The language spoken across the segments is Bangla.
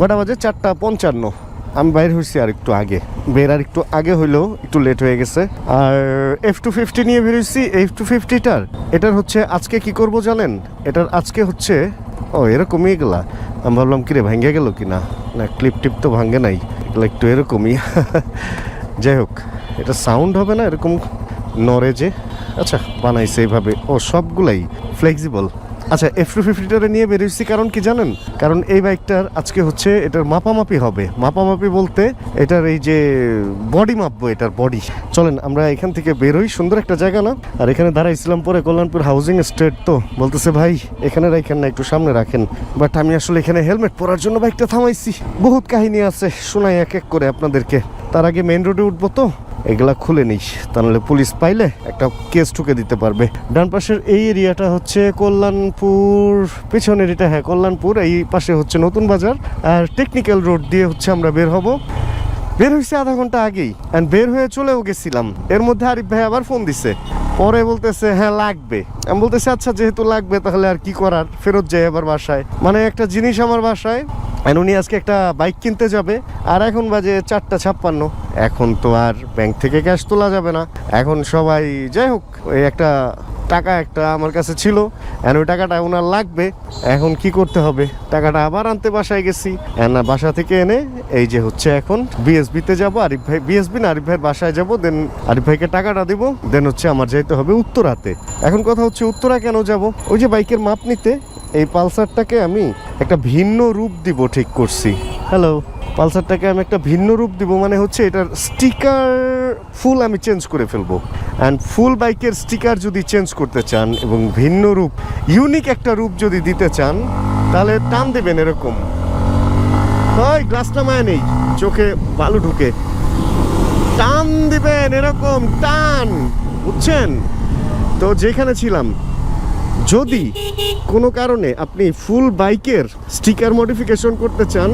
কটা বাজে? চারটা পঞ্চান্ন। আমি বাইর হয়েছি আর একটু আগে। বের আর একটু আগে হইলেও একটু লেট হয়ে গেছে। আর এফ টু ফিফটি নিয়ে বেরিয়েছি এফ টু ফিফটিটার এটার হচ্ছে আজকে কি করব জানেন? এটার আজকে হচ্ছে, ও, এরকমই এগুলা। আমি ভাবলাম, কিরে, ভাঙ্গে গেল কি না না ক্লিপ টিপ তো ভাঙ্গে নাই। এগুলো একটু এরকমই। যাই হোক, এটা সাউন্ড হবে না, এরকম নড়ে যে। আচ্ছা বানাইছে এইভাবে। ও, সবগুলাই ফ্লেক্সিবল আচ্ছা এফ টু ফিফটিটারে নিয়ে বেরিয়েছি কারণ কি জানেন? কারণ এই বাইকটার আজকে হচ্ছে এটার মাপামাপি হবে। মাপামাপি বলতে এটার এই যে বডি মাপবো এটার বডি চলেন, আমরা এখান থেকে বেরোই, সুন্দর একটা জায়গা না? আর এখানে দাঁড়াইছিলাম পরে কল্যাণপুর হাউজিং স্টেট তো। বলতেছে, ভাই, এখানে রাখেন না, একটু সামনে রাখেন। বাট আমি আসলে এখানে হেলমেট পরার জন্য বাইকটা থামাইছি। বহুত কাহিনী আছে, শোনাই এক এক করে আপনাদেরকে। তার আগে মেইন রোডে উঠবো তো? এগুলা খুলে নিস। তাহলে পুলিশ পাইলে একটা কেস ঠুকে দিতে পারবে। ডান পাশের এই এরিয়াটা হচ্ছে কল্যাণপুর, পেছনের এটা হ্যাঁ কল্যাণপুর, এই পাশে হচ্ছে নতুন বাজার। আর টেকনিক্যাল রোড দিয়ে হচ্ছে আমরা বের হব। বের হয়েছে আধা ঘণ্টা আগেই অ্যান্ড বের হয়ে চলেও গেছিলাম। এর মধ্যে আরিফ ভাই আবার ফোন দিছে। পরে বলতেছে হ্যাঁ লাগবে। আমি বলতেছি আচ্ছা যেহেতু লাগবে, তাহলে আর কি করার? ফেরত যাই আবার বাসায়। মানে একটা জিনিস আমার বাসায় আর উনি আজকে একটা বাইক কিনতে যাবে, আর এখন বাজে চারটা ছাপ্পান্ন। এখন তো আর ব্যাংক থেকে ক্যাশ তোলা যাবে না। এখন সবাই, যাই হোক, ওই একটা টাকা একটা আমার কাছে ছিল আর ওই টাকাটা ওনার লাগবে। এখন কি করতে হবে? টাকাটা আবার আনতে বাসায় গেছি। না, বাসা থেকে এনে এই যে হচ্ছে এখন বিএসবিতে যাব, আরিফ ভাই বিএসবি না, আরিফ ভাইয়ের বাসায় যাব দেন আরিফ ভাইকে টাকাটা দিব দেন হচ্ছে আমার যাইতে হবে উত্তরাতে। এখন কথা হচ্ছে উত্তরা কেন যাব? ওই যে বাইকের মাপ নিতে এই পালসারটাকে আমি একটা ভিন্ন রূপ দিব ঠিক করছি। হ্যালো পালসারটাকে আমি একটা ভিন্ন রূপ দিব মানে হচ্ছে এটার স্টিকার ফুল আমি চেঞ্জ করে ফেলব। অ্যান্ড ফুল বাইকের স্টিকার যদি চেঞ্জ করতে চান এবং ভিন্ন রূপ ইউনিক একটা রূপ যদি দিতে চান, তাহলে টান দেবেন এরকম। হয় গ্লাসটা মায় নেই, চোখে বালু ঢুকে। টান দিবেন এরকম, টান, বুঝছেন? তো যেখানে ছিলাম যদি কোনো কারণে আপনি ফুল বাইকের স্টিকার মডিফিকেশন করতে চান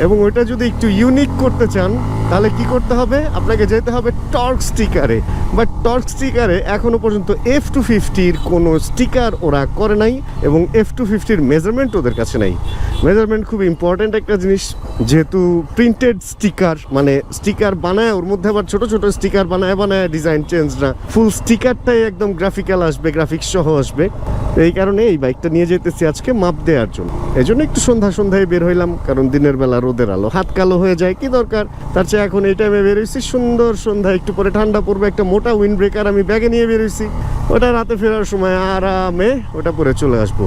এবং ওইটা যদি একটু ইউনিক করতে চান তাহলে কি করতে হবে? আপনাকে যেতে হবে টর্ক স্টিকারে। বাট টর্ক স্টিকারে এখনও পর্যন্ত এফ টু ফিফটির কোনো স্টিকার ওরা করে নাই এবং এফ টু ফিফটির মেজারমেন্ট ওদের কাছে নাই। মেজারমেন্ট খুব ইম্পর্ট্যান্ট একটা জিনিস, যেহেতু প্রিন্টেড স্টিকার মানে স্টিকার বানায়, ওর মধ্যে আবার ছোট ছোট স্টিকার বানায় বানায় ডিজাইন চেঞ্জ না। ফুল স্টিকারটাই একদম গ্রাফিক্যাল আসবে গ্রাফিক্স সহ আসবে। এই কারণে এই বাইকটা নিয়ে যেতেছি আজকে মাপ দেওয়ার জন্য। এই জন্য একটু সন্ধ্যা সন্ধ্যায় বের হইলাম, কারণ দিনের বেলা রোদের আলো হাত কালো হয়ে যায়, কি দরকার? তার চেয়ে এখন এই টাইমে বেরোইছি সুন্দর সন্ধ্যা, একটু পরে ঠান্ডা পড়বে, একটা মোটা উইন্ড ব্রেকার আমি ব্যাগে নিয়ে বেরোইছি ওটা রাতে ফেরার সময়, আরামে ওটা পরে চলে আসব।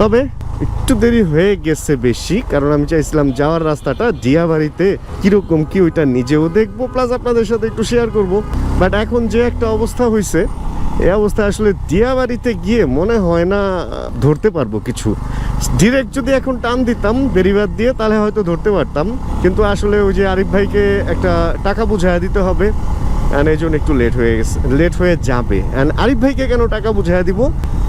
তবে একটু দেরি হয়ে গেছে বেশি, কারণ আমি চাইছিলাম যাওয়ার রাস্তাটা জিয়াবাড়িতে কীরকম কি ওইটা নিজেও দেখব প্লাস আপনাদের সাথে একটু শেয়ার করব। বাট এখন যে একটা অবস্থা হয়েছে এই অবস্থা আসলে দিয়াবাড়িতে গিয়ে মনে হয় না, ধরতে পারব কিছু। ডিরেক্ট যদি এখন টান দিতাম, বেরিবাদ দিয়ে, তাহলে হয়তো ধরতে পারতাম। কিন্তু আসলে ওই যে আরিফ ভাইকে একটা টাকা বুঝাইয়া দিতে হবে। অ্যান্ড এই জন্য একটু লেট হয়ে গেছে লেট হয়ে যাবে। অ্যান্ড আরিফ ভাইকে কেন টাকা বুঝাইয়া দিব?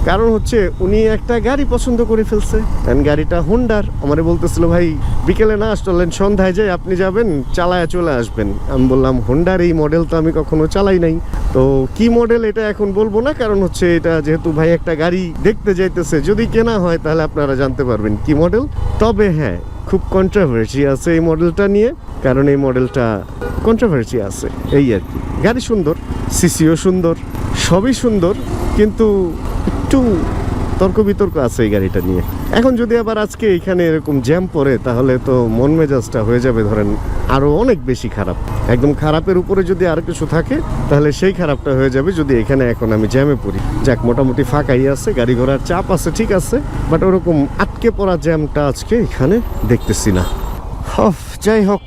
কারণ হচ্ছে উনি একটা গাড়ি পছন্দ করে ফেলছে। অ্যান্ড গাড়িটা হোন্ডার আমারে বলতেছিল, ভাই, বিকেলে না আসলেন সন্ধ্যায় যাই, আপনি যাবেন, চালায় চলে আসবেন। আমি বললাম হোন্ডার এই মডেল তো আমি কখনো চালাই নাই। তো কি মডেল এটা এখন বলব না? কারণ হচ্ছে এটা যেহেতু ভাই একটা গাড়ি দেখতে যাইতেছে, যদি কেনা হয় তাহলে আপনারা জানতে পারবেন কি মডেল তবে হ্যাঁ খুব কন্ট্রাভার্সি আছে এই মডেলটা নিয়ে, কারণ এই মডেলটা কন্ট্রাভার্সি আছে, এই আর কি। গাড়ি সুন্দর সিসিও সুন্দর, সবই সুন্দর, কিন্তু একটু তর্ক বিতর্ক আছে এই গাড়িটা নিয়ে। এখন যদি আবার আজকে এখানে এরকম জ্যাম পড়ে, তাহলে তো মন মেজাজটা হয়ে যাবে ধরেন আরও অনেক বেশি খারাপ। একদম খারাপের উপরে যদি আর কিছু থাকে, তাহলে সেই খারাপটা হয়ে যাবে যদি এখানে এখন আমি জ্যামে পড়ি। যাক, মোটামুটি ফাঁকাই আছে, গাড়ি ঘোড়ার চাপ আছে, ঠিক আছে, বাট ওরকম আটকে পড়া জ্যামটা আজকে এখানে দেখতেছি না। যাই হোক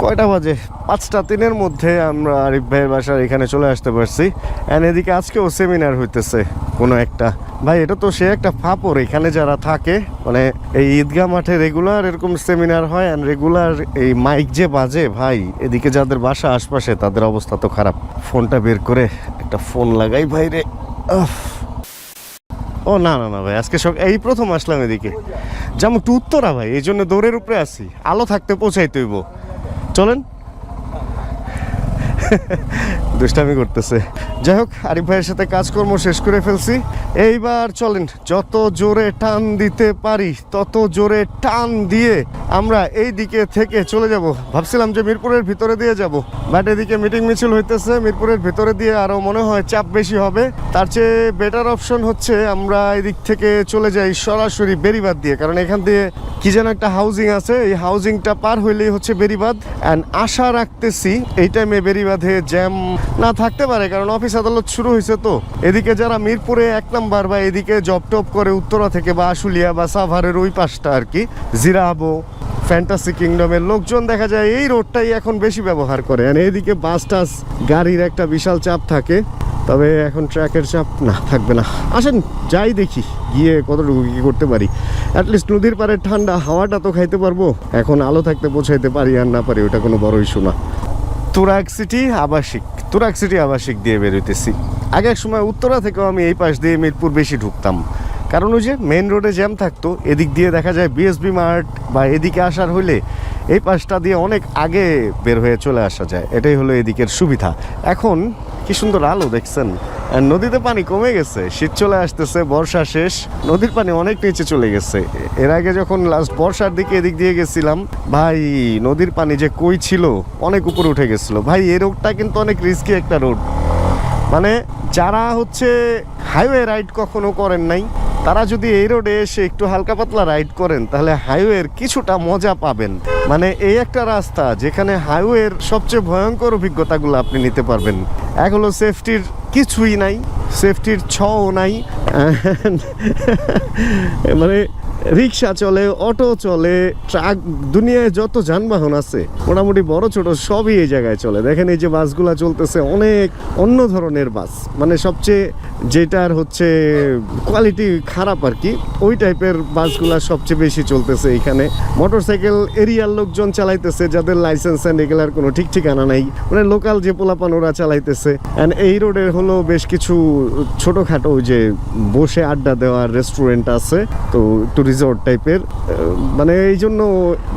কয়টা বাজে? পাঁচটা, তিনের মধ্যে আমরা আরিফ ভাইয়ের বাসার এখানে চলে আসতে পারছি। অ্যান্ড এদিকে আজকেও সেমিনার হইতেছে কোনো একটা। ভাই, এটা তো সে একটা ফাপড়, এখানে যারা থাকে মানে এই ঈদগাহ মাঠে রেগুলার এরকম সেমিনার হয় অ্যান্ড রেগুলার এই মাইক যে বাজে, ভাই, এদিকে যাদের বাসা আশপাশে, তাদের অবস্থা তো খারাপ। ফোনটা বের করে একটা ফোন লাগাই, ভাই রে ও, না না না, ভাই, আজকে সব এই প্রথম আসলাম এদিকে। যেমন একটু উত্তরা, ভাই, এই জন্য দৌড়ের উপরে আছি। আলো থাকতে পৌঁছাইতে হইব। চলেন। দুষ্টামি করতেছে। যাই হোক, আরিফ ভাইয়ের সাথে কাজকর্ম শেষ করে ফেলছি। এইবার চলেন, যত জোরে টান দিতে পারি, তত জোরে টান দিয়ে আমরা এই দিকে থেকে চলে যাব। ভাবছিলাম যে মিরপুরের ভিতরে দিয়ে যাব। বাট এদিকে মিটিং মিছিল হইতেছে, মিরপুরের ভিতরে দিয়ে আরও মনে হয় চাপ বেশি হবে। তার চেয়ে বেটার অপশন হচ্ছে আমরা এদিক থেকে চলে যাই সরাসরি বেরিবাদ দিয়ে। কারণ এখান দিয়ে কি যেন একটা হাউজিং আছে, এই হাউজিংটা পার হইলেই হচ্ছে বেরিবাদ অ্যান্ড আশা রাখতেছি এই টাইমে বেরিবাদে জ্যাম না থাকতে পারে, কারণ অফিস আদালত শুরু হয়েছে তো। এদিকে যারা মিরপুরে এক নাম্বার বা এদিকে জব টপ করে উত্তরা থেকে বা আশুলিয়া বা সাভারের ওই পাশটা আর কি, জিরাবো ফ্যান্টাসি কিংডমের লোকজন দেখা যায় এই রোডটাই এখন বেশি ব্যবহার করে। আর এদিকে বাস টাস, গাড়ির একটা বিশাল চাপ থাকে, তবে এখন ট্র্যাকের চাপ না, থাকবে না। আসেন, যাই দেখি, গিয়ে কতটুকু কি করতে পারি। অ্যাটলিস্ট নদীর পাড়ে ঠান্ডা, হাওয়াটা তো খাইতে পারব। এখন আলো থাকতে পৌঁছাইতে পারি আর না পারি, ওটা কোনো বড় ইস্যু না। তুরাগ সিটি আবাসিক তুরাক সিটি আবাসিক দিয়ে বেরোতেছি আগে এক সময় উত্তরা থেকেও আমি এই পাশ দিয়ে মিরপুর বেশি ঢুকতাম। কারণ ওই যে মেন রোডে জ্যাম থাকতো, এদিক দিয়ে দেখা যায় বিএসবি মার্ট বা এদিকে আসার হলে এই পাশটা দিয়ে অনেক আগে বের হয়ে চলে আসা যায়। এটাই হলো এদিকের সুবিধা। এখন কি সুন্দর আলো দেখছেন? নদীতে পানি কমে গেছে, শীত চলে আসতেছে, বর্ষা শেষ, নদীর পানি অনেক নিচে চলে গেছে। এর আগে যখন লাস্ট বর্ষার দিকে এদিক দিয়ে গেছিলাম, ভাই, নদীর পানি যে কই ছিল, অনেক উপরে উঠে গেছিল। ভাই, এই রোডটা কিন্তু অনেক রিস্কি একটা রোড মানে যারা হচ্ছে হাইওয়ে রাইড কখনো করেন নাই, তারা যদি এই রোডে এসে একটু হালকা পাতলা রাইড করেন, তাহলে হাইওয়ের কিছুটা মজা পাবেন। মানে এই একটা রাস্তা যেখানে হাইওয়ের সবচেয়ে ভয়ঙ্কর অভিজ্ঞতাগুলো আপনি নিতে পারবেন। এক হলো সেফটির কিছুই নাই সেফটির ছও নাই। মানে রিক্সা চলে, অটো চলে, ট্রাক, দুনিয়ায় যত যানবাহন আছে, মোটামুটি বড় ছোট সবই এই জায়গায় চলে। দেখেন এই যে বাসগুলা চলতেছে, অনেক অন্য ধরনের বাস। মানে সবচেয়ে যেটার হচ্ছে কোয়ালিটি খারাপ আর কি, ওই টাইপের বাসগুলা সবচেয়ে বেশি চলতেছে এখানে। মোটরসাইকেল এরিয়ার লোকজন চালাইতেছে, যাদের লাইসেন্স অ্যান্ড এগুলার কোনো ঠিক ঠিকানা নাই। মানে লোকাল যে পোলাপান ওরা চালাইতেছে। অ্যান্ড এই রোডে হলো বেশ কিছু ছোটোখাটো যে বসে আড্ডা দেওয়ার রেস্টুরেন্ট আছে। তো একটু রিসর্ট টাইপের মানে এই জন্য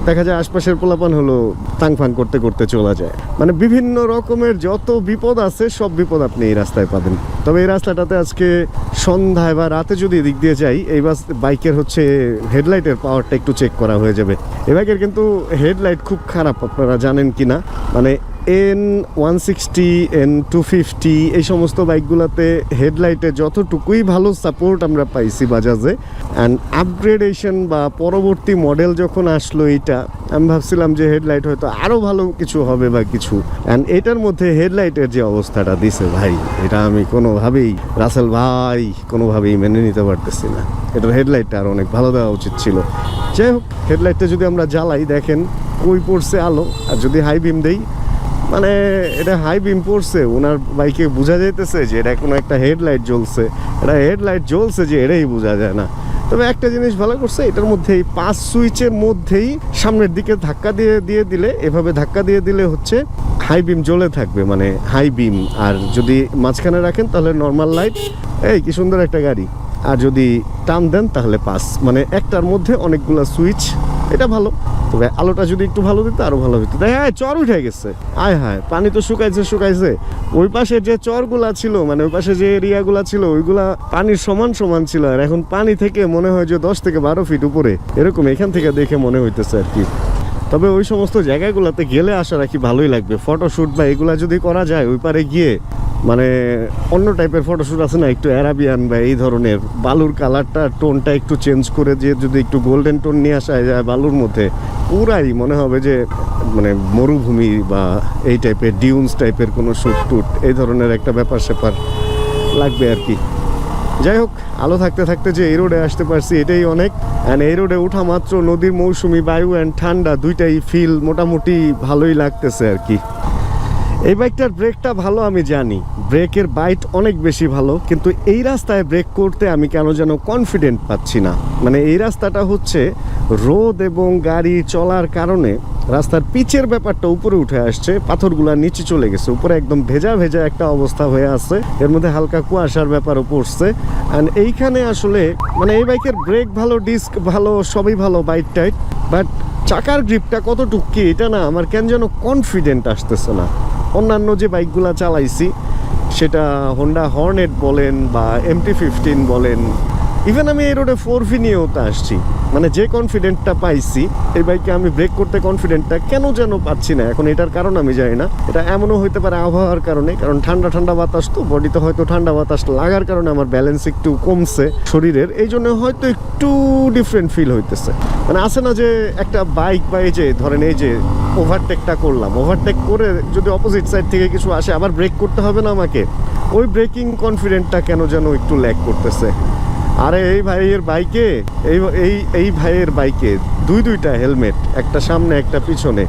দেখা যায় আশপাশের পোলাপান হলো তাং ফাং করতে করতে চলা যায়। মানে বিভিন্ন রকমের যত বিপদ আছে, সব বিপদ আপনি এই রাস্তায় পাবেন। তবে এই রাস্তাটাতে আজকে সন্ধ্যায় বা রাতে যদি এদিক দিয়ে যাই, এই বাস, বাইকের হচ্ছে হেডলাইটের পাওয়ারটা একটু চেক করা হয়ে যাবে। এই বাইকের কিন্তু হেডলাইট খুব খারাপ, আপনারা জানেন কি না মানে N one sixty N two fifty এই সমস্ত বাইকগুলোতে হেডলাইটে যতটুকুই ভালো সাপোর্ট আমরা পাইছি বাজাজে। অ্যান্ড আপগ্রেডেশন বা পরবর্তী মডেল যখন আসলো এইটা, আমি ভাবছিলাম যে হেডলাইট হয়তো আরও ভালো কিছু হবে বা কিছু। অ্যান্ড এটার মধ্যে হেডলাইটের যে অবস্থাটা দিছে ভাই, এটা আমি কোনোভাবেই, রাসেল ভাই কোনোভাবেই মেনে নিতে পারতেছি না। এটার হেডলাইটটা আর অনেক ভালো দেওয়া উচিত ছিল। যাই হোক হেডলাইটটা যদি আমরা জ্বালাই, দেখেন, কই পড়ছে আলো, আর যদি হাই বিম দেই মানে এটা হাই বিম পড়ছে ওনার বাইকে বোঝা যাইতেছে যে এটা কোনো একটা হেডলাইট জ্বলছে। এটা হেডলাইট জ্বলছে যে এটাই বোঝা যায় না। তবে একটা জিনিস ভালো করছে, এটার মধ্যে এই পাঁচ সুইচের মধ্যেই সামনের দিকে ধাক্কা দিয়ে দিয়ে দিলে, এভাবে ধাক্কা দিয়ে দিলে হচ্ছে হাই বিম জ্বলে থাকবে মানে হাই বিম আর যদি মাঝখানে রাখেন তাহলে নর্মাল লাইট এই কি সুন্দর একটা গাড়ি। আর যদি টান দেন তাহলে পাস মানে একটার মধ্যে অনেকগুলো সুইচ এটা ভালো। তবে আলোটা যদি একটু ভালো দিত, আরও ভালো দেখ হ্যাঁ চর উঠে গেছে। আয় হায়, পানি তো শুকাইছে শুকাইছে। ওই পাশে যে চরগুলা ছিল মানে ওই পাশে যে এরিয়াগুলা ছিল, ওইগুলা পানির সমান সমান ছিল। আর এখন পানি থেকে মনে হয় যে দশ থেকে বারো ফিট উপরে। এরকম এখান থেকে দেখে মনে হইতেছে আর কি। তবে ওই সমস্ত জায়গাগুলোতে গেলে আসা রাখি ভালোই লাগবে। ফটোশ্যুট বা এগুলা যদি করা যায়, ওই পারে গিয়ে মানে অন্য টাইপের ফটোশ্যুট আছে না, একটু অ্যারাবিয়ান বা এই ধরনের। বালুর কালারটা টোনটা একটু চেঞ্জ করে দিয়ে যদি একটু গোল্ডেন টোন নিয়ে আসা যায় বালুর মধ্যে, পুরাই মনে হবে যে মানে মরুভূমি বা এই টাইপের ডিউন্স টাইপের কোনো শ্যুট টুট, এই ধরনের একটা ব্যাপার স্যাপার লাগবে আর কি। যাই হোক, আলো থাকতে থাকতে যে এই রোডে আসতে পারছি এটাই অনেক। অ্যান্ড এই রোডে ওঠা মাত্র নদীর মৌসুমি, বায়ু অ্যান্ড ঠান্ডা, দুইটাই ফিল মোটামুটি ভালোই লাগতেছে আর কি। এই বাইকটার ব্রেকটা ভালো আমি জানি। ব্রেকের বাইট অনেক বেশি ভালো, কিন্তু এই রাস্তায় ব্রেক করতে আমি কেন যেন কনফিডেন্ট পাচ্ছি না। মানে এই রাস্তাটা হচ্ছে রোদ এবং গাড়ি চলার কারণে রাস্তার পিচের ব্যাপারটা উপরে উঠে আসছে, পাথরগুলা নিচে চলে গেছে, উপরে একদম ভেজা ভেজা একটা অবস্থা হয়ে আছে, এর মধ্যে হালকা কুয়াশার ব্যাপারও পড়ছে। অ্যান্ড এইখানে আসলে মানে এই বাইকের ব্রেক ভালো, ডিস্ক ভালো, সবই ভালো বাইক টাইট বাট চাকার গ্রিপটা কতটুকু কি, এটা না আমার কেন যেন কনফিডেন্ট আসতেছে না। অন্যান্য যে বাইকগুলো চালাইছি সেটা হোন্ডা হর্নেট বলেন বা এমটি ফিফটিন বলেন ইভেন আমি এই রোডে ফোর ভি নিয়েও তো আসছি। মানে যে কনফিডেন্টটা পাইছি, এই বাইকে আমি ব্রেক করতে কনফিডেন্টটা কেন যেন পাচ্ছি না? এখন এটার কারণ আমি জানি না। এটা এমনও হইতে পারে আবহাওয়ার কারণে, কারণ ঠান্ডা ঠান্ডা বাতাস তো বডিতে হয়তো ঠান্ডা বাতাস লাগার কারণে আমার ব্যালেন্স একটু কমছে শরীরের। এই জন্য হয়তো একটু ডিফারেন্ট ফিল হইতেছে। মানে আছে না যে একটা বাইক বা এই যে, ধরেন এই যে ওভারটেকটা করলাম। ওভারটেক করে যদি অপোজিট সাইড থেকে কিছু আসে, আবার ব্রেক করতে হবে না আমাকে? ওই ব্রেকিং কনফিডেন্টটা কেন যেন একটু ল্যাক করতেছে? আরে এই ভাইয়ের বাইকে এই এই এই ভাইয়ের বাইকে দুই দুইটা হেলমেট একটা সামনে একটা পিছনে।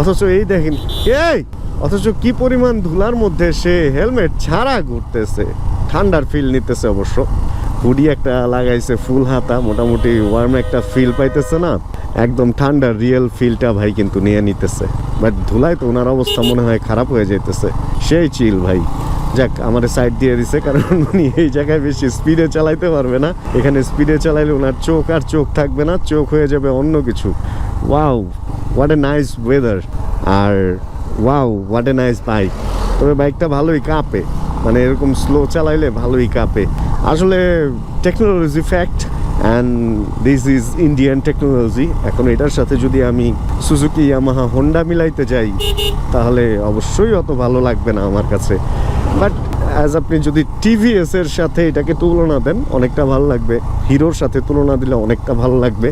অথচ এই দেখেন এই অথচ কি পরিমাণ ধুলার মধ্যে সে হেলমেট ছাড়া ঘুরতেছে। ঠান্ডার ফিল নিতেছে অবশ্য। হুডি একটা লাগাইছে ফুল হাতা মোটামুটি ওয়ার্ম একটা ফিল পাইতেছে না। একদম ঠান্ডার রিয়েল ফিলটা ভাই কিন্তু নিয়ে নিতেছে। বাট ধুলায় তো ওনার অবস্থা মনে হয় খারাপ হয়ে যাইতেছে। সেই চিল ভাই। যাক আমার সাইড দিয়ে দিছে, কারণ উনি এই জায়গায় বেশি স্পিডে চালাইতে পারবে না। এখানে স্পিডে চালাইলে ওনার চোখ আর চোখ থাকবে না চোখ হয়ে যাবে অন্য কিছু। Wow what a nice weather R wow what a nice bike তবে বাইকটা ভালোই কাঁপে। মানে এরকম স্লো চালাইলে ভালোই কাঁপে। আসলে technology fact and this is Indian technology এখন এটার সাথে যদি আমি সুজুকি ইয়ামাহা হোন্ডা মিলাইতে যাই, তাহলে অবশ্যই অত ভালো লাগবে না আমার কাছে। বাট অ্যাজ আপনি যদি টিভিএস এর সাথে এটাকে তুলনা দেন, অনেকটা ভালো লাগবে। হিরোর সাথে তুলনা দিলে অনেকটা ভালো লাগবে।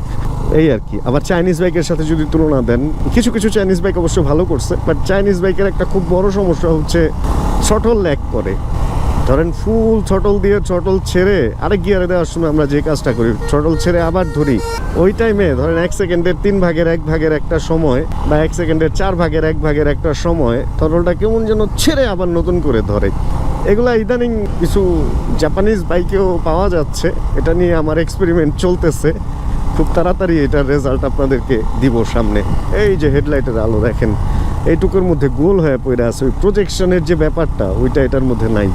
এই আর কি। আবার চাইনিজ বাইকের সাথে যদি তুলনা দেন, কিছু কিছু চাইনিজ বাইক অবশ্য ভালো করছে বাট চাইনিজ বাইকের একটা খুব বড় সমস্যা হচ্ছে শটল ল্যাক করে। ধরেন ফুল ছটল দিয়ে ছটল ছেড়ে আরেক গিয়ারে দেওয়ার সময় আমরা যে কাজটা করি ছটল ছেড়ে আবার ধরি। ওই টাইমে ধরেন এক সেকেন্ডের তিন ভাগের এক ভাগের একটা সময় বা এক সেকেন্ডের চার ভাগের এক ভাগের একটা সময় থটলটা কেমন যেন ছেড়ে আবার নতুন করে ধরে। এগুলা ইদানিং কিছু জাপানিজ বাইকেও পাওয়া যাচ্ছে। এটা নিয়ে আমার এক্সপেরিমেন্ট চলতেছে। খুব তাড়াতাড়ি এটার রেজাল্ট আপনাদেরকে দিব সামনে। এই যে হেডলাইটের আলো দেখেন, এইটুকুর মধ্যে গোল হয়ে পড়ে আছে। ওই প্রজেকশনের যে ব্যাপারটা, ওইটা এটার মধ্যে নাই।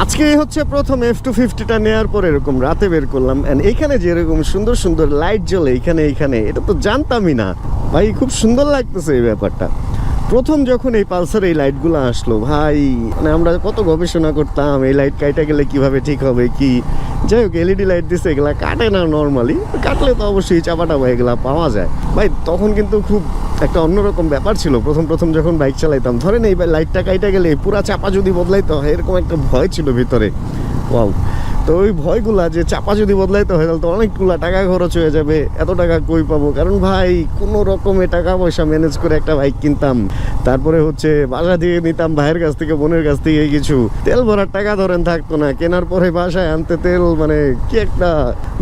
আজকে হচ্ছে প্রথম এফ টু ফিফটিটা নেওয়ার পর এরকম রাতে বের করলাম অ্যান্ড এখানে যেরকম সুন্দর সুন্দর লাইট জ্বলে, এখানে এখানে, এটা তো জানতামই না। ভাই, খুব সুন্দর লাগতেছে এই ব্যাপারটা। প্রথম যখন এই পালসার এই লাইটগুলো আসলো, ভাই মানে আমরা কত গবেষণা করতাম এই লাইট কাইটা গেলে কীভাবে ঠিক হবে, কি? যাই হোক এলইডি লাইট দিছে, এগুলা কাটে না নর্মালি কাটলে তো অবশ্যই চাপাটা টাপা এগুলা পাওয়া যায়। ভাই, তখন কিন্তু খুব একটা অন্যরকম ব্যাপার ছিল। প্রথম প্রথম যখন বাইক চালাইতাম, ধরেন এই লাইটটা কাইটা গেলে পুরা চাপা যদি বদলাইতে হয় এরকম একটা ভয় ছিল ভিতরে। ওয়াও তো ওই ভয়গুলা যে চাপা যদি বদলাইতে হয় তাহলে তো অনেকগুলা টাকা খরচ হয়ে যাবে। এত টাকা কই পাবো? কারণ ভাই, কোনো রকমে টাকা পয়সা ম্যানেজ করে একটা বাইক কিনতাম। তারপরে হচ্ছে বাসা দিয়ে নিতাম, ভাইয়ের কাছ থেকে, বোনের কাছ থেকে কিছু। তেল ভরার টাকা ধরেন থাকতো না, কেনার পরে বাসায় আনতে তেল মানে কি একটা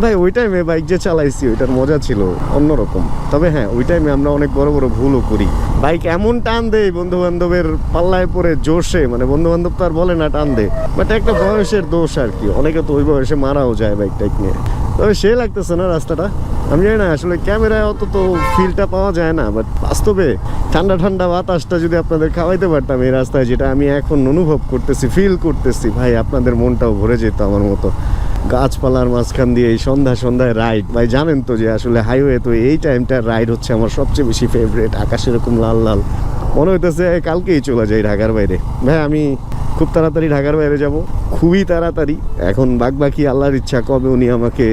ভাই, ওই টাইমে বাইক যে চালাইছি, ওইটার মজা ছিল অন্যরকম। তবে হ্যাঁ ওই টাইমে আমরা অনেক বড় বড় ভুলও করি। বাইক এমন টান দেয় বন্ধু বান্ধবের পাল্লায় পরে জোশে মানে বন্ধু বান্ধব তো আর বলে না টান দে। বাট একটা বয়সের দোষ আর কি, অনেকে তো ওই বয়সে মারাও যায় বাইক টাইক নিয়ে। তবে সে লাগতেছে না রাস্তাটা। আমি জানি না, আসলে ক্যামেরায় অত তো ফিলটা পাওয়া যায় না বাট বাস্তবে ঠান্ডা ঠান্ডা বাতাসটা যদি আপনাদের খাওয়াইতে পারতাম এই রাস্তায়, যেটা আমি এখন অনুভব করতেছি ফিল করতেছি, ভাই আপনাদের মনটাও ভরে যেত আমার মতো। গাছপালার মাঝখান দিয়ে এই সন্ধ্যা সন্ধ্যায় রাইড ভাই জানেন তো যে আসলে হাইওয়ে তো এই টাইমটার রাইড হচ্ছে আমার সবচেয়ে বেশি ফেভারিট আকাশ এরকম লাল লাল। মনে হইতেছে কালকেই চলে যাই ঢাকার বাইরে। ভাই আমি খুব তাড়াতাড়ি ঢাকার বাইরে যাব। খুবই তাড়াতাড়ি। এখন বাক বাকি আল্লাহর ইচ্ছা কবে উনি আমাকে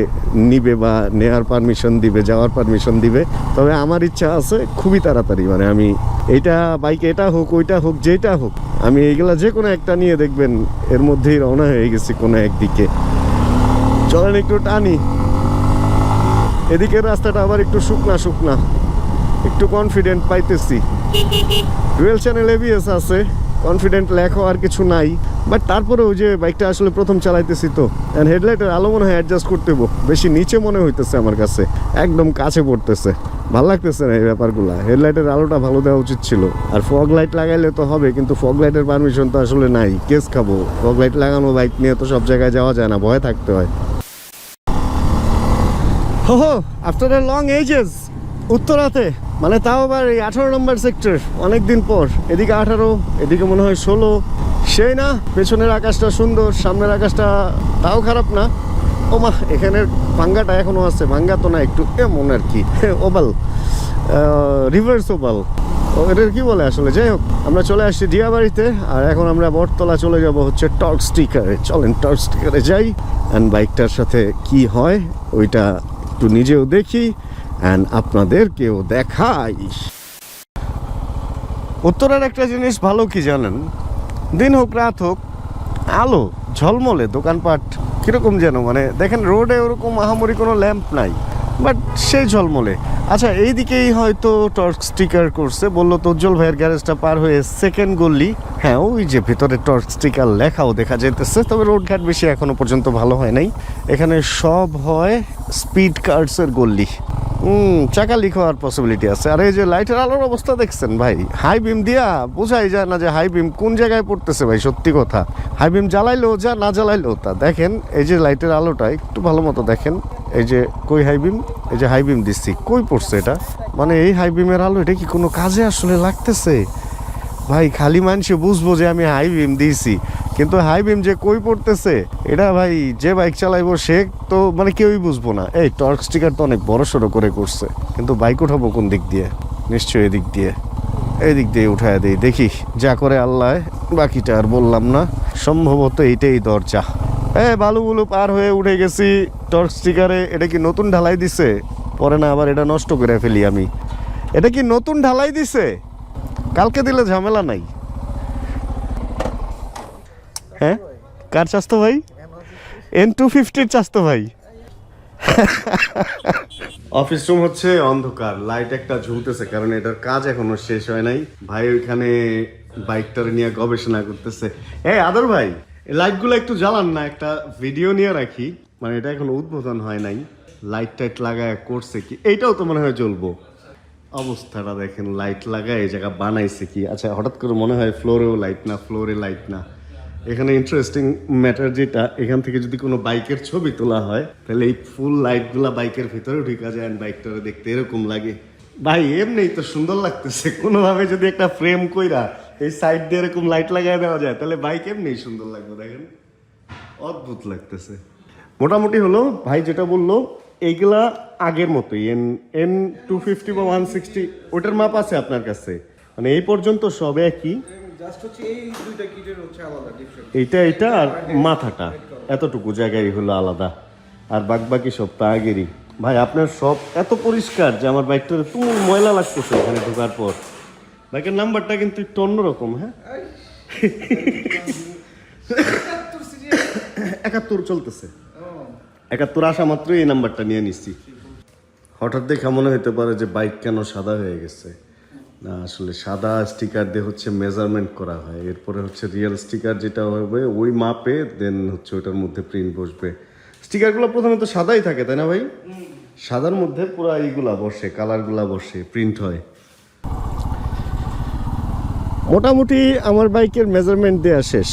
নিবে বা নেওয়ার পারমিশন দিবে, যাওয়ার পারমিশন দিবে। তবে আমার ইচ্ছা আছে খুবই তাড়াতাড়ি। মানে আমি এইটা বাইক এটা হোক, ওইটা হোক, যেটা হোক, আমি এইগুলা যে কোনো একটা নিয়ে দেখবেন, এর মধ্যেই রওনা হয়ে গেছি কোনো একদিকে। চলেন একটু টানি। এদিকের রাস্তাটা আবার একটু শুকনা শুকনা। একটু কনফিডেন্ট পাইতেছি। ডুয়েল চ্যানেল এবিএস আছে। কনফিডেন্ট লেখো আর কিছু নাই। বাট তারপরে ওই যে বাইকটা আসলে প্রথম চালাইতেছি তো। অ্যান্ড হেডলাইটের আলো মনে হয় অ্যাডজাস্ট করতে। বেশি নিচে মনে হইতেছে আমার কাছে। একদম কাছে পড়তেছে। ভালো লাগতেছে না এই ব্যাপারগুলো। হেডলাইটের আলোটা ভালো দেওয়া উচিত ছিল। আর ফগ লাইট লাগাইলে তো হবে, কিন্তু ফগ লাইটের পারমিশন তো আসলে নাই। কেস খাব। ফগ লাইট লাগানো বাইক নিয়ে তো সব জায়গায় যাওয়া যায় না। ভয় থাকতে হয়। হো আফটার এ লং এজেস উত্তরাতে মানে তাও আবার এই আঠারো নম্বর সেক্টর অনেক দিন পর। এদিকে আঠারো, এদিকে মনে হয় ষোলো। সেই না, পেছনের আকাশটা সুন্দর, সামনের আকাশটা তাও খারাপ না। ও মা এখানের ভাঙ্গাটা এখনও আছে, ভাঙ্গা তো না, একটু এমন আর কি। ওবাল রিভার্স ওবাল এটার কি বলে আসলে? যাই হোক, আমরা চলে আসছি দিয়াবাড়িতে, আর এখন আমরা বটতলা চলে যাব হচ্ছে টর্ক স্টিকারে চলেন টর্ক স্টিকারে যাই অ্যান্ড বাইকটার সাথে কি হয়, ওইটা একটু নিজেও দেখি। অ্যান্ড আপনাদেরকেও দেখাই। উত্তরের একটা জিনিস ভালো কি জানেন? দিন হোক, রাত হোক, আলো, ঝলমলে দোকানপাট কীরকম যেন মানে দেখেন রোডে ওরকম আহামরি কোনো ল্যাম্প নাই, বাট সেই ঝলমলে। আচ্ছা এইদিকেই হয়তো টর্চ স্টিকার করছে, বলল তো উজ্জ্বল ভাইয়ের গ্যারেজটা পার হয়ে সেকেন্ড গল্লি হ্যাঁ ওই যে ভিতরে টর্চ স্টিকার লেখাও দেখা যেতেছে তবে রোডঘাট বেশি এখনও পর্যন্ত ভালো হয় নাই। এখানে সব হয় স্পিড কার্সের গল্লি হুম, চাকা লিক হওয়ার পসিবিলিটি আছে। আর এই যে লাইটের আলোর অবস্থা দেখছেন ভাই হাই বিম দিয়া বোঝাই যায় না যে হাই বিম কোন জায়গায় পড়তেছে ভাই, সত্যি কথা। হাই বিম জ্বালাইলেও যা, না জ্বালাইলেও তা। দেখেন, এই যে লাইটের আলোটা একটু ভালো মতো দেখেন, এই যে কই হাই বিম এই যে হাই বিম দিচ্ছি, কই পড়ছে এটা? মানে এই হাই বিমের আলো, এটা কি কোনো কাজে আসলে লাগতেছে? ভাই, খালি মানুষে বুঝব যে আমি হাই বিম দিয়েছি। কিন্তু হাই বিম যে কই পড়তেছে, এটা ভাই যে বাইক চালাইবো সে তো মানে কেউই বুঝব না। এই টর্ক স্টিকার তো অনেক বড় সড়ো করে করছে। কিন্তু বাইক উঠাবো কোন দিক দিয়ে? নিশ্চয়ই এদিক দিয়ে। এই দিক দিয়ে উঠায় দিই, দেখি যা করে আল্লাহ, বাকিটা আর বললাম না। সম্ভবত এইটাই দরজা। এ, বালুগুলো পার হয়ে উঠে গেছি টর্ক স্টিকারে। এটা কি নতুন ঢালাই দিছে? পরে না আবার এটা নষ্ট করে ফেলি আমি। এটা কি নতুন ঢালাই দিছে? কালকে দিলে ঝামেলা নাই। হ্যাঁ? কার চাস্তো ভাই? এন টু ফিফটির চাস্তো ভাই। অফিস রুম হচ্ছে অন্ধকার, লাইট একটা ঝুলতেছে, কারণ এটার কাজ এখনও শেষ হয় নাই। ভাই ওইখানে বাইকটার নিয়ে গবেষণা করতেছে। এ, আদর ভাই লাইটগুলো একটু জ্বালান না, একটা ভিডিও নিয়ে রাখি। মানে এটা এখনও উদ্বোধন হয় নাই। লাইট টাইট লাগায় করছে কি? এইটাও তো মনে হয় জ্বলবো। অবস্থাটা দেখেন, লাইট লাগায় এই জায়গা বানাইছে কি? আচ্ছা হঠাৎ করে মনে হয় ফ্লোরেও লাইট না, ফ্লোরে লাইট না। এখানে ইন্টারেস্টিং ম্যাটার যেটা, এখান থেকে যদি কোনো বাইকের ছবি তোলা হয়, তাহলে এই ফুল লাইটগুলা বাইকের ভিতরে ঢুকা যায় বাইকটারে দেখতে এরকম লাগে। ভাই, এমনিই তো সুন্দর লাগতেছে। কোনোভাবে যদি একটা ফ্রেম কইরা এই সাইড দিয়ে এরকম লাইট লাগাই দেওয়া যায়, তাহলে বাইক এমনিই সুন্দর লাগবে, দেখেন। অদ্ভুত লাগতেছে। মোটামুটি হলো, ভাই যেটা বলল, এইগুলা আগের মতোই এন এন টু ফিফটি বা ওয়ান সিক্সটি ওটার মাপ আছে আপনার কাছে। মানে এই পর্যন্ত সব একই। জাস্ট হচ্ছে এই দুইটা কিটের হচ্ছে আলাদা ডিফারেন্ট এইটা এইটা আর মাথাটা এতটুকু জায়গায় হলো আলাদা। আর বাদ বাকি সব তো আগেরই ভাই আপনার সব এত পরিষ্কার যে আমার বাইকটা তুমুল ময়লা লাগতেছে ওখানে ঢোকার পর। বাইকের নাম্বারটা কিন্তু একটু অন্যরকম হ্যাঁ? একাত্তর চলতেছে। একাত্তর আসা মাত্রই এই নাম্বারটা নিয়ে নিচ্ছি। হঠাৎ দেখা মনে হতে পারে যে বাইক কেন সাদা হয়ে গেছে। না আসলে সাদা স্টিকার দিয়ে হচ্ছে মেজারমেন্ট করা হয়। এরপরে হচ্ছে রিয়েল স্টিকার যেটা হবে, ওই মাপে দেন হচ্ছে ওটার মধ্যে প্রিন্ট বসবে। স্টিকারগুলো প্রথমে তো সাদাই থাকে, তাই না ভাই? সাদার মধ্যে পুরো এইগুলা বসে কালারগুলা বসে প্রিন্ট হয়। মোটামুটি আমার বাইকের মেজারমেন্ট দেওয়া শেষ।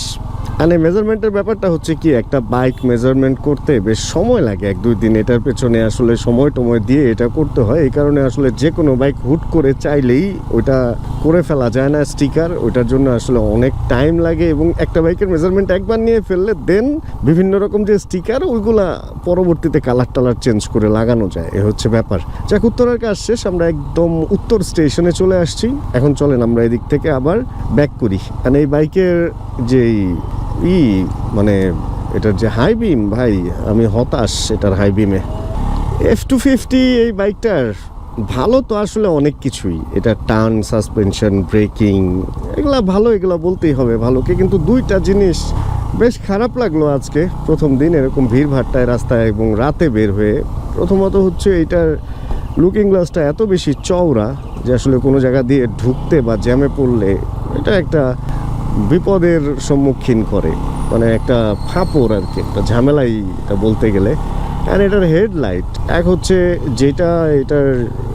মানে মেজারমেন্টের ব্যাপারটা হচ্ছে কি, একটা বাইক মেজারমেন্ট করতে বেশ সময় লাগে। এক দুই দিন এটার পেছনে আসলে সময় টময় দিয়ে এটা করতে হয়। এই কারণে আসলে যে কোনো বাইক হুট করে চাইলেই ওইটা করে ফেলা যায় না স্টিকার ওইটার জন্য আসলে অনেক টাইম লাগে এবং একটা বাইকের মেজারমেন্ট একবার নিয়ে ফেললে দেন বিভিন্ন রকম যে স্টিকার ওইগুলা পরবর্তীতে কালার টালার চেঞ্জ করে লাগানো যায়। এ হচ্ছে ব্যাপার। যাক, উত্তরের কাজ শেষ। আমরা একদম উত্তর স্টেশনে চলে আসছি। এখন চলেন আমরা এদিক থেকে আবার ব্যাক করি। কারণ এই বাইকের যেই ই মানে এটার যে হাই বিম ভাই, আমি হতাশ এটার হাই বিমে এফ টু ফিফটি এই বাইকটার, ভালো তো আসলে অনেক কিছুই। এটা টার্ন সাসপেনশন ব্রেকিং এগুলা ভালো, এগুলা বলতেই হবে ভালোকে। কিন্তু দুইটা জিনিস বেশ খারাপ লাগল আজকে। প্রথম দিন এরকম ভিড় ভাট্টায় রাস্তায় এবং রাতে বের হয়ে, প্রথমত হচ্ছে এটার লুকিং গ্লাসটা এত বেশি চওড়া যে আসলে কোনো জায়গা দিয়ে ঢুকতে বা জ্যামে পড়লে, এটা একটা বিপদের সম্মুখীন করে। মানে একটা ফাঁপড় আর কি, একটা ঝামেলাই এটা বলতে গেলে। আর এটার হেডলাইট, এক হচ্ছে যেটা এটার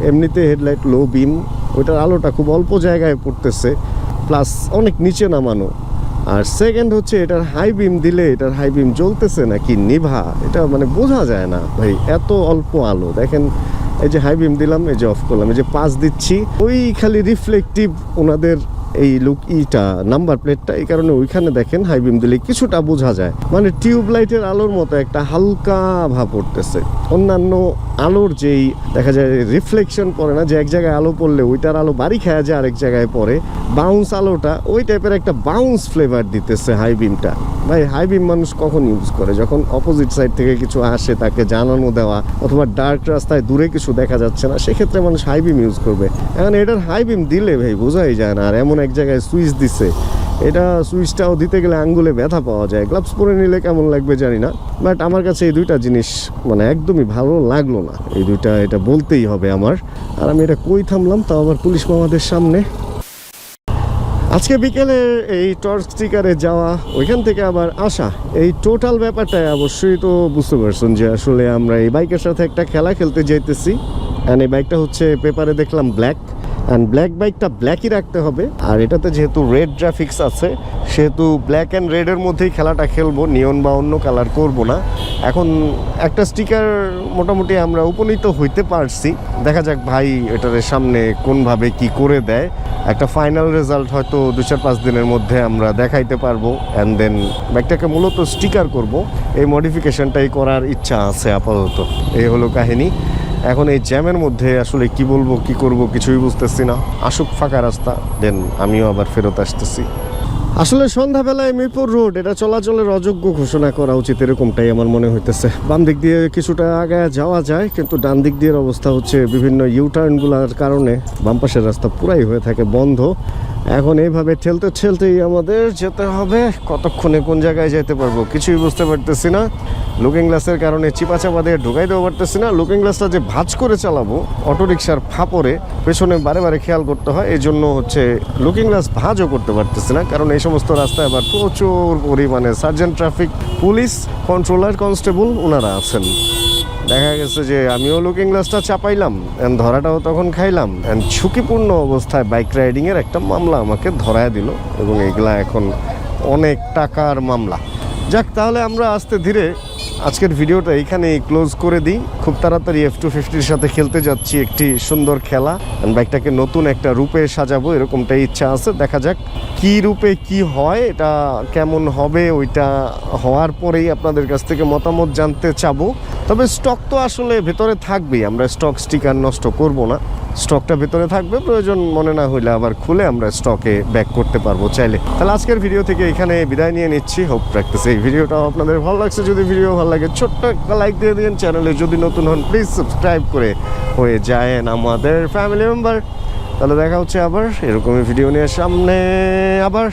এমনিতে হেডলাইট লো বিম ওইটার আলোটা খুব অল্প জায়গায় পড়তেছে প্লাস অনেক নিচে নামানো। আর সেকেন্ড হচ্ছে এটার হাই বিম দিলে এটার হাই বিম জ্বলতেছে নাকি নিভা, এটা মানে বোঝা যায় না ভাই, এত অল্প আলো। দেখেন, এই যে হাই বিম দিলাম, এই যে অফ করলাম, এই যে পাস দিচ্ছি, ওই খালি রিফ্লেকটিভ ওনাদের এই লুক ইটা নাম্বার প্লেটটা এই কারণে ওইখানে দেখেন হাই বিম দিলে কিছুটা বোঝা যায়। মানে টিউবলাইটের আলোর মতো একটা হালকা ভাব পড়তেছে। অন্যান্য আলোর যেই, দেখা যায় রিফ্লেকশন পড়ে না যে এক জায়গায় আলো পড়লে ওইটার আলো বাড়ি খাওয়া যায় আরেক জায়গায় পড়ে। বাউন্স আলোটা ওই টাইপের একটা বাউন্স ফ্লেভার দিতেছে হাই বিমটা ভাই হাই বিম মানুষ কখন ইউজ করে? যখন অপোজিট সাইড থেকে কিছু আসে তাকে জানানো দেওয়া অথবা ডার্ক রাস্তায় দূরে কিছু দেখা যাচ্ছে না, সেক্ষেত্রে মানুষ হাই বিম ইউজ করবে। এখন এটার হাই বিম দিলে ভাই বোঝাই যায় না। আর এমন এক জায়গায় সুইচ দিছে এটা সুইচটাও দিতে গেলে আঙ্গুলে ব্যথা পাওয়া যায়। গ্লাভস পরে নিলে কেমন লাগবে জানি না। বাট আমার কাছে এই দুইটা জিনিস মানে একদমই ভালো লাগল না। এই দুইটা এটা বলতেই হবে আমার। আর আমি এটা কই থামলাম তাও আবার পুলিশ মামাদের সামনে। আজকে বিকেলে এই টর্চ স্টিকারে যাওয়া, ওইখান থেকে আবার আসা, এই টোটাল ব্যাপারটাই অবশ্যই তো বুঝতে পারছেন যে আসলে আমরা এই বাইকের সাথে একটা খেলা খেলতে যাইতেছি। অ্যান্ড এই বাইকটা হচ্ছে পেপারে দেখলাম ব্ল্যাক অ্যান্ড ব্ল্যাক বাইকটা ব্ল্যাকই রাখতে হবে। আর এটাতে যেহেতু রেড গ্রাফিক্স আছে, সেহেতু ব্ল্যাক অ্যান্ড রেডের মধ্যেই খেলাটা খেলব নিয়ন বা অন্য কালার করব না। এখন একটা স্টিকার মোটামুটি আমরা উপনীত হইতে পারছি। দেখা যাক ভাই এটার সামনে কোনভাবে কি করে দেয়। একটা ফাইনাল রেজাল্ট হয়তো দু চার পাঁচ দিনের মধ্যে আমরা দেখাইতে পারব। অ্যান্ড দেন ব্যাগটাকে মূলত স্টিকার করব। এই মডিফিকেশনটাই করার ইচ্ছা আছে আপাতত। এই হলো কাহিনী। এখন এই জ্যামের মধ্যে আসলে কি বলব, কি করব কিছুই বুঝতেছি না। আসুক ফাঁকা রাস্তা, দেন আমিও আবার ফেরত আসতেছি। আসলে সন্ধ্যাবেলায় মিরপুর রোড, এটা চলাচলের অযোগ্য ঘোষণা করা উচিত এরকমটাই আমার মনে হইতেছে। বাম দিক দিয়ে কিছুটা আগে যাওয়া যায়, কিন্তু ডান দিক দিয়ে অবস্থা হচ্ছে বিভিন্ন ইউটার্নগুলোর কারণে বাম পাশের রাস্তা পুরাই হয়ে থাকে বন্ধ। এখন এইভাবে ঠেলতে ঠেলতেই আমাদের যেতে হবে। কতক্ষণে কোন জায়গায় যেতে পারব কিছুই বুঝতে পারতেছি না। লুকিং গ্লাসের কারণে চিপা চাপা দিয়ে ঢুকাইতেও পারতেছি না। লুকিং গ্লাসটা যে ভাঁজ করে চালাবো, অটোরিকশার ফাপরে পেছনে বারে বারে খেয়াল করতে হয়। এই জন্য হচ্ছে লুকিং গ্লাস ভাঁজও করতে পারতেছি না। কারণ এই সমস্ত রাস্তায় আবার প্রচুর পরিমাণে sergeant traffic police controller constable ওনারা আছেন। দেখা গেছে যে আমিও লুকিং গ্লাসটা চাপাইলাম অ্যান্ড ধরাটাও তখন খাইলাম অ্যান্ড ঝুঁকিপূর্ণ অবস্থায় বাইক রাইডিংয়ের একটা মামলা আমাকে ধরায় দিল, এবং এগুলা এখন অনেক টাকার মামলা। যাক, তাহলে আমরা আস্তে ধীরে আজকের ভিডিওটা এইখানেই ক্লোজ করে দিই। খুব তাড়াতাড়ি এফ টু ফিফটির সাথে খেলতে যাচ্ছি একটি সুন্দর খেলা বাইকটাকে নতুন একটা রূপে সাজাবো, এরকমটাই ইচ্ছা আছে। দেখা যাক কি রূপে কি হয়, এটা কেমন হবে, ওইটা হওয়ার পরেই আপনাদের কাছ থেকে মতামত জানতে চাবো। তবে স্টক তো আসলে ভেতরে থাকবেই, আমরা স্টক স্টিকার নষ্ট করব না। স্টকটা ভেতরে থাকবে, প্রয়োজন মনে না হইলে আবার খুলে আমরা স্টকে ব্যাক করতে পারব চাইলে। তাহলে আজকের ভিডিও থেকে এখানে বিদায় নিয়ে নিচ্ছি হোপ প্র্যাকটিস এই ভিডিওটা আপনাদের ভালো লাগছে। যদি ভিডিও ভালো লাগে, ছোট্ট একটা লাইক দিয়ে দিন চ্যানেলে যদি নতুন হন প্লিজ সাবস্ক্রাইব করে হয়ে যায়েন আমাদের ফ্যামিলি মেম্বার তাহলে দেখা হচ্ছে আবার, এরকমই ভিডিও নিয়ে সামনে আবার।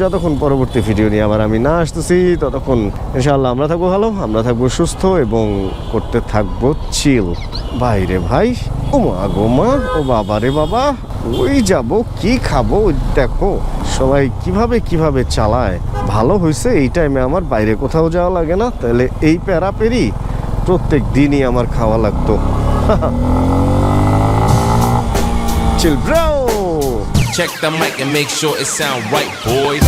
যতক্ষণ পরবর্তী ভিডিও নিয়ে আবার আমি না আসতেছি, ততক্ষণ ইনশাআল্লাহ আমরা থাকব ভালো, আমরা থাকব সুস্থ এবং করতে থাকব চিল বাইরে ভাই, ও মা গো মা, ও বাবা রে বাবা, ওই যাব, কি খাব দেখো, সবাই কীভাবে কীভাবে চালায়। ভালো হয়েছে এই টাইমে আমার, বাইরে কোথাও যাওয়া লাগে না, তাহলে এই প্যারাপেরি প্রত্যেক দিনই আমার খাওয়া লাগতো। Chill, bro. Check the mic and make sure it sound right, boys.